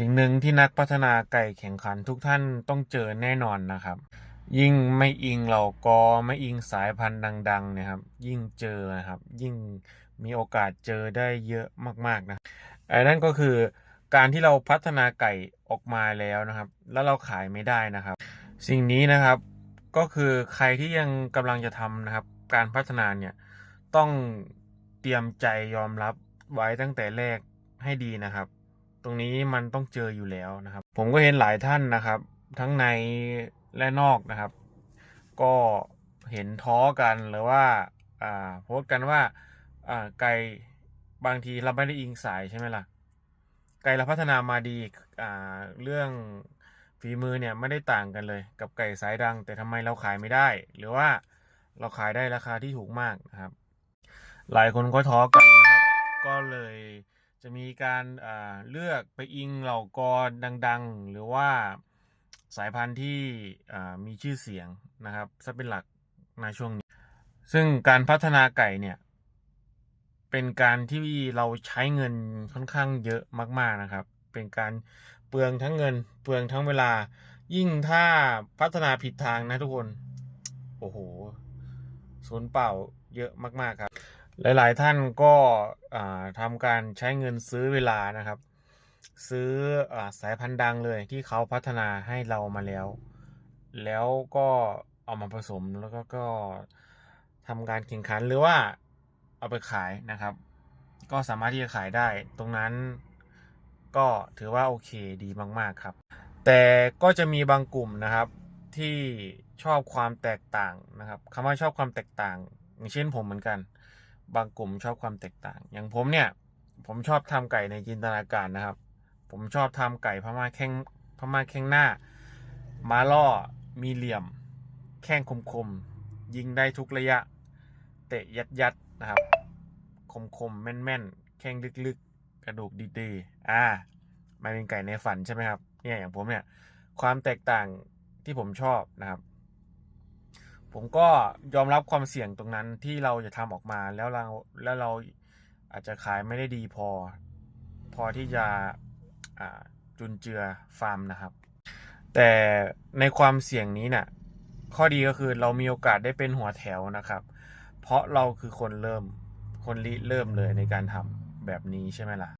สิ่งหนึ่งที่นักพัฒนาไก่แข่งขันทุกท่านต้องเจอแน่นอนนะครับ ยิ่งไม่อิงเหล่ากอไม่อิงสายพันธุ์ดังๆเนะครับ ยิ่งเจอนะครับ ยิ่งมีโอกาสเจอได้เยอะมากๆนะไอ้นั่นก็คือการที่เราพัฒนาไก่ออกมาแล้วนะครับ แล้วเราขายไม่ได้นะครับ สิ่งนี้นะครับก็คือใครที่ยังกำลังจะทำนะครับ การพัฒนาเนี่ยต้องเตรียมใจยอมรับไว้ตั้งแต่แรกให้ดีนะครับ ตรงนี้มันต้องเจออยู่แล้วนะครับ ผมก็เห็นหลายท่านนะครับ ทั้งในและนอกนะครับ ก็เห็นท้อกันหรือว่าอ่าโพสต์กันว่าอ่าไก่บางทีเราไม่ได้อิงสายใช่ไหมล่ะ ไก่เราพัฒนามาดีอ่าเรื่องฝีมือเนี่ยไม่ได้ต่างกันเลย กับไก่สายดัง แต่ทำไมเราขายไม่ได้ หรือว่าเราขายได้ราคาที่ถูกมากนะครับ หลายคนก็ท้อกันนะครับ ก็เลย จะมีการเลือกไปอิงเหล่ากอดังๆ หรือว่าสายพันธุ์ที่มีชื่อเสียงนะครับซะเป็นหลักในช่วงนี้ ซึ่งการพัฒนาไก่เนี่ย เป็นการที่เราใช้เงินค่อนข้างเยอะมาก ๆนะครับ เป็นการเปลืองทั้งเงิน เปลืองทั้งเวลา ยิ่งถ้าพัฒนาผิดทางนะทุกคน โอ้โหสูญเปล่าเยอะมาก ๆ ครับ หลาย ๆ ท่านก็ทำการใช้เงินซื้อเวลานะครับ ซื้ออสายพันธุ์ดังเลยที่เขาพัฒนาให้เรามาแล้ว แล้วก็เอามาผสมแล้วก็ก็ทำการแข่งขันหรือว่าเอาไปขายนะครับ ก็สามารถที่จะขายได้ ตรงนั้นก็ถือว่าโอเคดีมาก ๆ ครับ แต่ก็จะมีบางกลุ่มนะครับที่ชอบความแตกต่างนะครับคำว่าชอบความแตกต่าง อย่างเช่นผมเหมือนกัน บางกลุ่มชอบความแตกต่าง อย่างผมเนี่ย ผมชอบทำไก่ในจินตนาการนะครับ ผมชอบทำไก่พม่าแข้งพม่าแข้งหน้า มาล่อมีเหลี่ยม แข้งคมๆ ยิงได้ทุกระยะ เตะยัดยัดๆนะครับ คมๆ แม่นๆ แข้งลึกๆ กระดูกดีๆ อ่ามันเป็นไก่ในฝันใช่ไหมครับ เนี่ยอย่างผมเนี่ย ความแตกต่างที่ผมชอบนะครับ ผมก็ยอมรับความเสี่ยงตรงนั้นที่เราจะทำออกมาแล้วเราแล้วเราอาจจะขายไม่ได้ดีพอ พอที่จะจุนเจือฟาร์มนะครับ แต่ในความเสี่ยงนี้น่ะข้อดีก็คือเรามีโอกาสได้เป็นหัวแถวนะครับ เพราะเราคือคนเริ่มคนริเริ่มเลยในการทำแบบนี้ใช่ไหมล่ะ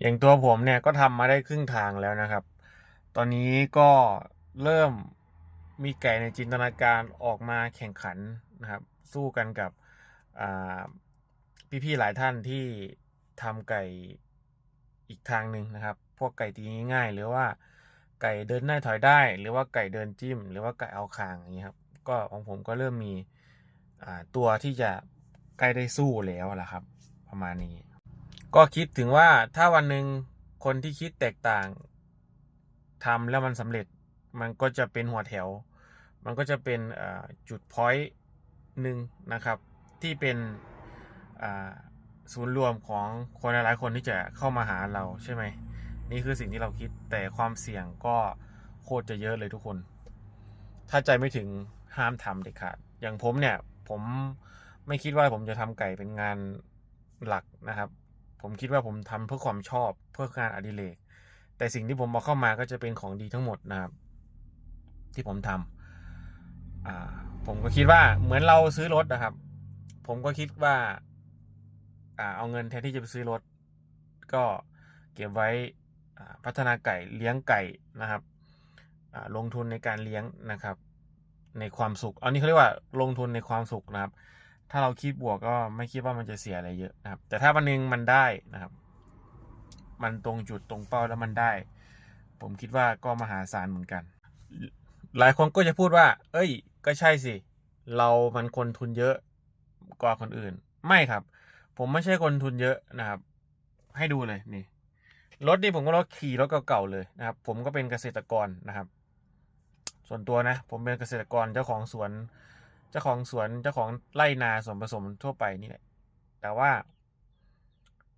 อย่างตัวผมเนี่ยก็ทำมาได้ครึ่งทางแล้วนะครับ ตอนนี้ก็เริ่ม มีไก่ในจินตนาการออกมาแข่งขันนะครับ สู้กันกับพี่ๆหลายท่านที่ทำไก่อีกทางหนึ่งนะครับ พวกไก่ตีง่ายๆ หรือว่าไก่เดินได้ถอยได้ หรือว่าไก่เดินจิ้ม หรือว่าไก่เอาคางอย่างนี้ครับ ก็ของผมก็เริ่มมีตัวที่จะใกล้ได้สู้แล้วล่ะครับ ประมาณนี้ ก็คิดถึงว่าถ้าวันหนึ่งคนที่คิดแตกต่างทำแล้วมันสำเร็จมันก็จะเป็นหัวแถว มันก็จะเป็นจุดพอยต์หนึ่งนะครับ ที่เป็นศูนย์รวมของคนหลายๆคนที่จะเข้ามาหาเราใช่ไหมนี่คือสิ่งที่เราคิดแต่ความเสี่ยงก็โคตรจะเยอะเลยทุกคน ถ้าใจไม่ถึงห้ามทำเด็ดขาด อย่างผมเนี่ย ผมไม่คิดว่าผมจะทำไก่เป็นงานหลักนะครับ ผมคิดว่าผมทำเพื่อความชอบเพื่องานอดิเรกแต่สิ่งที่ผมเอาเข้ามาก็จะเป็นของดีทั้งหมดนะครับ ที่ผมทำ อ่า ผมก็คิดว่าเหมือนเราซื้อรถนะครับ ผมก็คิดว่า อ่า เอาเงินแทนที่จะไปซื้อรถ ก็เก็บไว้พัฒนาไก่เลี้ยงไก่นะครับลงทุนในการเลี้ยงนะครับ ในความสุข อันนี้เขาเรียกว่าลงทุนในความสุขนะครับ ถ้าเราคิดบวกก็ไม่คิดว่ามันจะเสียอะไรเยอะนะครับ แต่ถ้าวันหนึงมันได้นะครับ มันตรงจุดตรงเป้าแล้วมันได้ ผมคิดว่าก็มหาศาลเหมือนกัน หลายคนก็จะพูดว่า เอ้ย ก็ใช่สิ เรามันคนทุนเยอะกว่าคนอื่น ไม่ครับ ผมไม่ใช่คนทุนเยอะนะครับ ให้ดูเลยนี่ รถนี่ผมก็รถขี่รถเก่าๆเลยนะครับ ผมก็เป็นเกษตรกรนะครับ ส่วนตัวนะ ผมเป็นเกษตรกรเจ้าของสวน เจ้าของสวนเจ้าของไร่นาส่วนผสมทั่วไปนี่แหละ แต่ว่า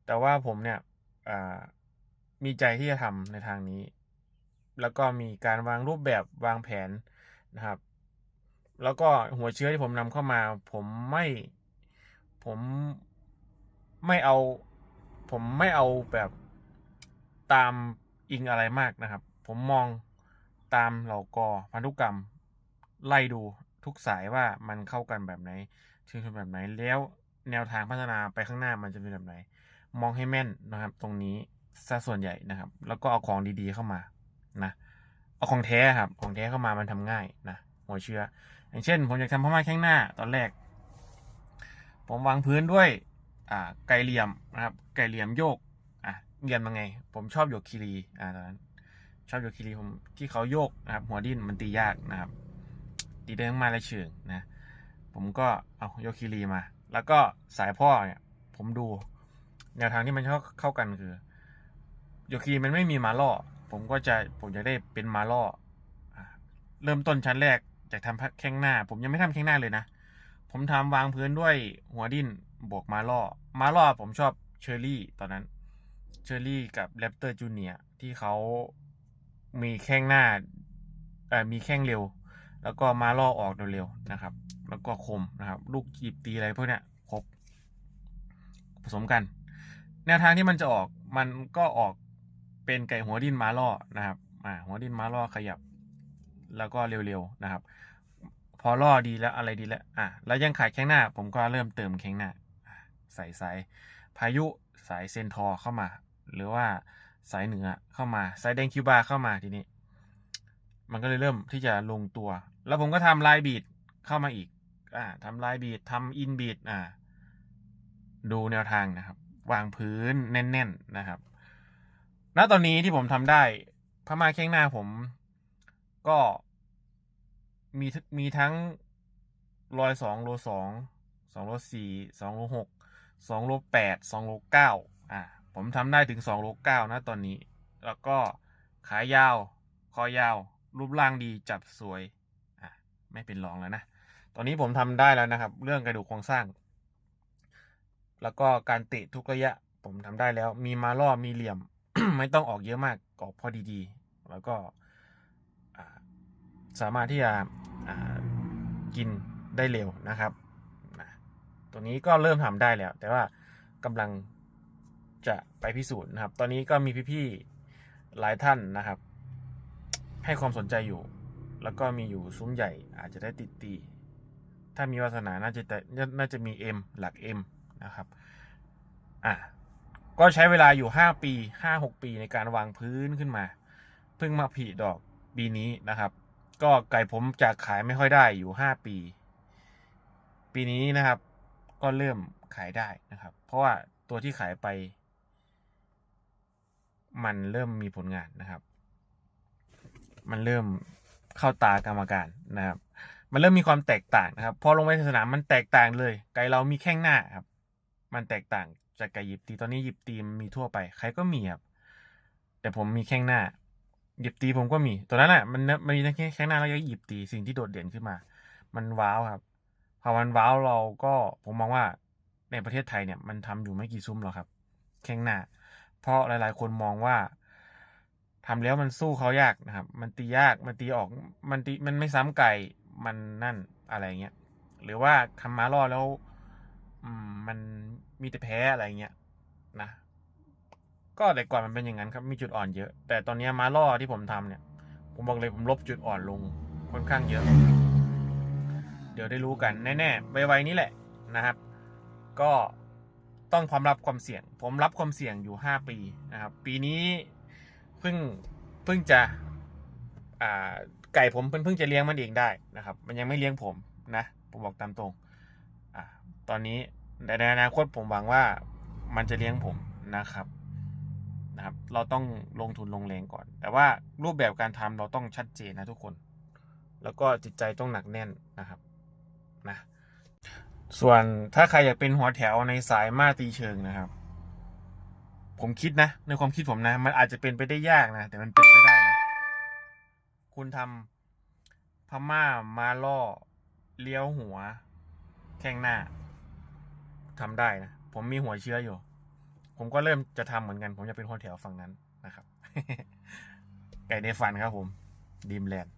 แต่ว่าผมเนี่ยมีใจที่จะทำในทางนี้ แล้วก็มีการวางรูปแบบวางแผนนะครับ แล้วก็หัวเชื้อที่ผมนำเข้ามา ผมไม่ผมไม่เอา ผมไม่เอาแบบตามอิงอะไรมากนะครับ ผมมองตามเหล่ากอพันธุกรรม ไล่ดูทุกสายว่ามันเข้ากันแบบไหนชื่นชมแบบไหนแล้วแนวทางพัฒนาไปข้างหน้ามันจะเป็นแบบไหน มองให้แม่นนะครับ ตรงนี้ซะส่วนใหญ่นะครับ แล้วก็เอาของดีๆเข้ามา นะเอาของแท้ครับ ของแท้เข้ามามันทำง่ายนะหัวเชื้อ อย่างเช่น ผมอยากทำผ้าม่านข้งหน้าตอนแรก ผมวางพื้นด้วยอ่าไก่เหลี่ยมนะครับ ไก่เหลี่ยมโยกอะเหลี่ยมยังไง ผมชอบโยกคีรีอ่าตอนนั้นชอบโยกคีรีผมที่เขาโยกนะครับ หัวดิ้นมันตียากนะครับ ตีได้ทั้งมาและเชิงนะผมก็เอาโยกคีรีมา แล้วก็สายพ่อเนี่ยผมดู แนวทางที่มันเข้าเข้ากันคือโยคีมันไม่มีมาล่อ ผมก็จะผมจะได้เป็นมาล่อเริ่มต้นชั้นแรกจากทำแข้งหน้า ผมยังไม่ทำแข้งหน้าเลยนะ ผมทำวางพื้นด้วยหัวดิ้นบวกมาล่อ มาล่อผมชอบเชอร์รี่ตอนนั้น เชอร์รี่กับแรปเตอร์จูเนียที่เขามีแข้งหน้าเอ่อมีแข้งเร็ว แล้วก็มาล่อออกเร็วๆนะครับ แล้วก็คมนะครับ ลูกหยิบตีอะไรพวกเนี้ยครบผสมกัน แนวทางที่มันจะออกมันก็ออก เป็นไก่หัวดิ้นม้าล่อนะครับอ่าหัวดิ้นม้าล่อขยับ แล้วก็เร็วๆนะครับ พอล่อดีแล้วอะไรดีแล้วอะแล้วยังขายแข้งหน้า ผมก็เริ่มเติมแข้งหน้าอ่ใส่สายพายุสายเซนทอร์เข้ามา หรือว่าสายเหนือเข้ามาสายแดงคิวบาเข้ามาทีนี้ มันก็เลยเริ่มที่จะลงตัว แล้วผมก็ทำลายบีดเข้ามาอีกอ่าทำลายบีดทำอินบีดอ่าดูแนวทางนะครับ วางพื้นแน่น ๆ นะครับ ณตอนนี้ที่ผมทำได้พม่าแข้งหน้าผมก็มีมีทั้งรอยสองโลสองสองโลสี่สองโลหกสองโลแปดสองโลเก้าอ่าผมทำได้ถึงสองโลเก้านะตอนนี้ แล้วก็ขายาว คอยาว รูปร่างดีจับสวยอะไม่เป็นรองแล้วนะ ตอนนี้ผมทำได้แล้วนะครับ เรื่องกระดูกโครงสร้าง แล้วก็การเตะทุกระยะ ผมทำได้แล้ว มีมาล่อมีเหลี่ยม ไม่ต้องออกเยอะมากออกพอดีๆ แล้วก็สามารถที่จะกินได้เร็วนะครับตัวนี้ก็เริ่มทำได้แล้ว แต่ว่ากำลังจะไปพิสูจน์นะครับ ตอนนี้ก็มีพี่ๆหลายท่านนะครับ ให้ความสนใจอยู่ แล้วก็มีอยู่ซุ้มใหญ่อาจจะได้ติดตี ถ้ามีวาสนาน่าจะน่าจะมี M หลัก M นะครับ อะ ก็ใช้เวลาอยู่ 5 ปี 5-6 ปีในการวางพื้นขึ้นมา เพิ่งมาผลิดอกปีนี้นะครับ ก็ไก่ผมจากขายไม่ค่อยได้อยู่ 5 ปี ปีนี้นะครับ ก็เริ่มขายได้นะครับ เพราะว่าตัวที่ขายไป มันเริ่มมีผลงานนะครับ มันเริ่มเข้าตากรรมการนะครับ มันเริ่มมีความแตกต่างนะครับ พอลงไปในสนามมันแตกต่างเลย ไก่เรามีแข้งหน้าครับ มันแตกต่าง จากไก่หยิบตีตอนนี้หยิบตีมีทั่วไป ใครก็มีครับแต่ผมมีแข้งหน้าหยิบตีผมก็มีตัวนั้นแหละมันมันมีทั้งแข้งหน้าแล้วก็หยิบตีสิ่งที่โดดเด่นขึ้นมา มันว้าวครับพอมันว้าวเราก็ผมมองว่าในประเทศไทยเนี่ยมันทำอยู่ไม่กี่ซุ้มหรอกครับ แข้งหน้า เพราะหลาย ๆ คนมองว่าทำแล้วมันสู้เขายากนะครับ มันตียากมันตีออกมันตีมันไม่ซ้ำไก่มันนั่นอะไรเงี้ยหรือว่าทำมาล่อแล้ว อืม มันมีแต่แพ้อะไรเงี้ยนะ ก็แต่ก่อนมันเป็นอย่างนั้นครับ มีจุดอ่อนเยอะ แต่ตอนนี้มาล่อที่ผมทำเนี่ย ผมบอกเลยผมลบจุดอ่อนลงค่อนข้างเยอะ เดี๋ยวได้รู้กันแน่ๆไวๆนี้แหละนะครับ ก็ต้องพร้อมรับความเสี่ยง ผมรับความเสี่ยงอยู่ 5 ปีนะครับ ปีนี้เพิ่งเพิ่งจะไก่ผมเพิ่งเพิ่งจะเลี้ยงมันเองได้นะครับ มันยังไม่เลี้ยงผมนะ ผมบอกตามตรง ตอนนี้ในในอนาคตผมหวังว่ามันจะเลี้ยงผมนะครับนะครับ เราต้องลงทุนลงแรงก่อน แต่ว่ารูปแบบการทำเราต้องชัดเจนนะทุกคน แล้วก็จิตใจต้องหนักแน่นนะครับนะส่วนถ้าใครอยากเป็นหัวแถวในสายมาตีเชิงนะครับ ผมคิดนะ ในความคิดผมนะ มันอาจจะเป็นไปได้ยากนะ แต่มันเป็นไปได้นะ คุณทำพม่ามาล่อเลี้ยวหัว แข้งหน้า ทำได้นะ ผมมีหัวเชื้ออยู่ ผมก็เริ่มจะทำเหมือนกัน ผมจะเป็นคนแถวฝั่งนั้นนะครับ ไก่ในฝันครับผมดีมแลนด์